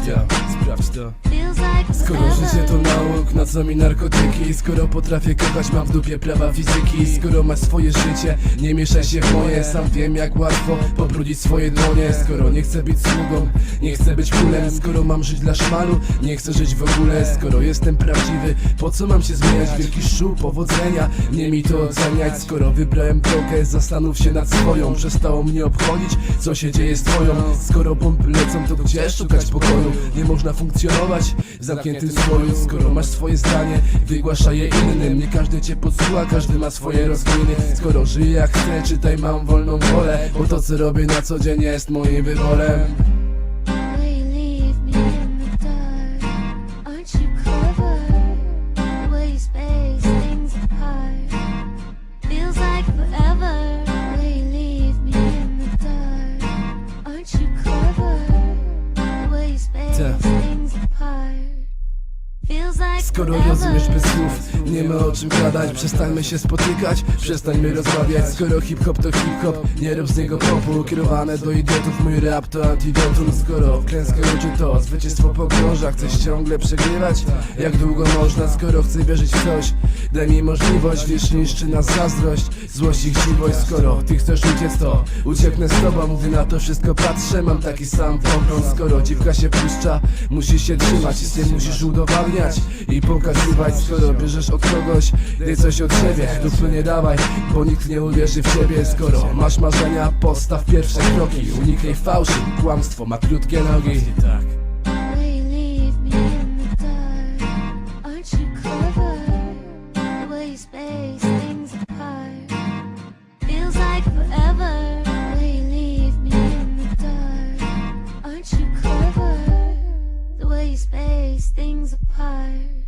akcja Sprawdź to. Skoro życie to mało na co mi narkotyki. Skoro potrafię kochać, mam w dupie prawa fizyki. Skoro masz swoje życie, nie mieszaj się w moje. Sam wiem jak łatwo pobrudzić swoje dłonie. Skoro nie chcę być sługą, nie chcę być królem. Skoro mam żyć dla szmalu, nie chcę żyć w ogóle. Skoro jestem prawdziwy, po co mam się zmieniać? Wielki szu, powodzenia, nie mi to oceniać. Skoro wybrałem drogę, zastanów się nad swoją Przestało mnie obchodzić, co się dzieje z twoją. Skoro bomby lecą, to gdzie szukać pokoju? Można funkcjonować. W zamkniętym słoju Skoro masz swoje zdanie, wygłaszaj je innym Nie każdy cię podsłucha, każdy ma swoje rozkminy Skoro żyję jak chcę, czytaj mam wolną wolę Bo to co robię na co dzień jest moim wyborem Skoro rozumiesz bez słów, nie ma o czym gadać. Przestańmy się spotykać, przestańmy rozmawiać. Skoro hip-hop to hip-hop, nie rób z niego popu. Kierowane do idiotów, mój rap to antidotum. Skoro klęskę uczy to zwycięstwo pogrąża. Chcesz ciągle przegrywać? Jak długo można? Skoro chcę wierzyć w coś, daj mi możliwość. Wiesz, niszczy nas zazdrość, złość i chciwość. Skoro ty chcesz uciec to ucieknę z tobą. Gdy na to wszystko patrzę, mam taki sam pogląd. Skoro dziwka się puszcza, musisz się trzymać. I ty musisz udowadniać i pokazywać Skoro bierzesz od kogoś, daj coś od siebie Dupy nie dawaj, bo nikt nie uwierzy w ciebie. Skoro masz marzenia, postaw pierwsze kroki. Unikaj fałszy, kłamstwo ma krótkie nogi. Space things apart.